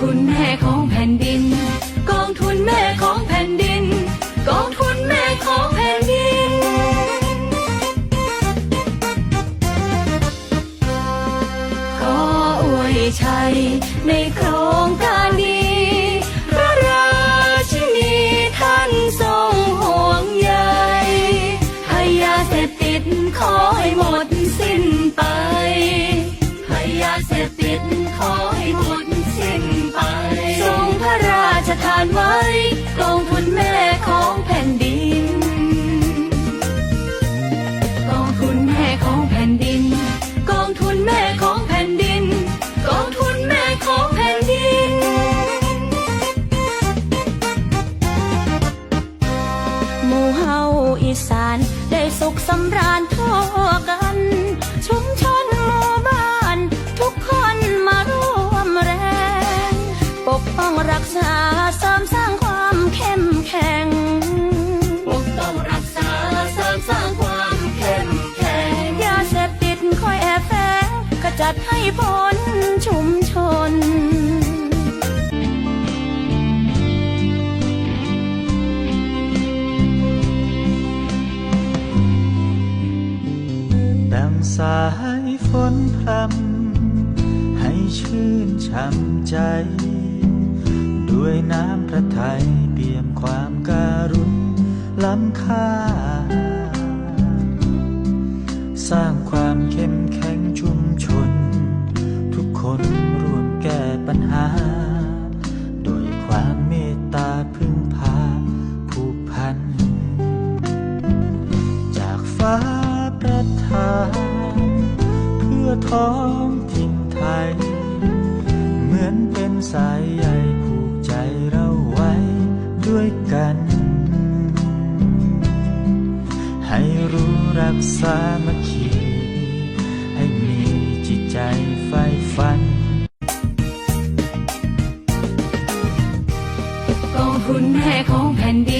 ทุนแม่ของแผ่นดิน กองทุนแม่ของแผ่นดิน กองทุนแม่ของแผ่นดิน ขออวยชัยในโครงการานไว้กองทุนแม่ของแผ่นดิน กองทุนแม่ของแผ่นดิน กองทุนแม่ของแผ่นดิน กองทุนแม่ของแผ่นดิน หมู่เฮาอีสานได้สุขสำราญทั่วกันชุมชนหมู่บ้าน ทุกคนมาร่วมแรง ปกป้องรักษา ดให้พ้นชุมชนดังสายฝนพรำให้ชื่นช่ำใจ ด้วยน้ำพระทัยเปี่ยมความการุณล้ำค่า ฟ้าประทาน เพื่อท้องถิ่นไทย เหมือนเป็นสายใยผูกใจเราไว้ด้วยกัน ให้รู้รักษามัคคีให้มีจิตใจใฝ่ฝันกองทุนแม่ของแผ่นดิน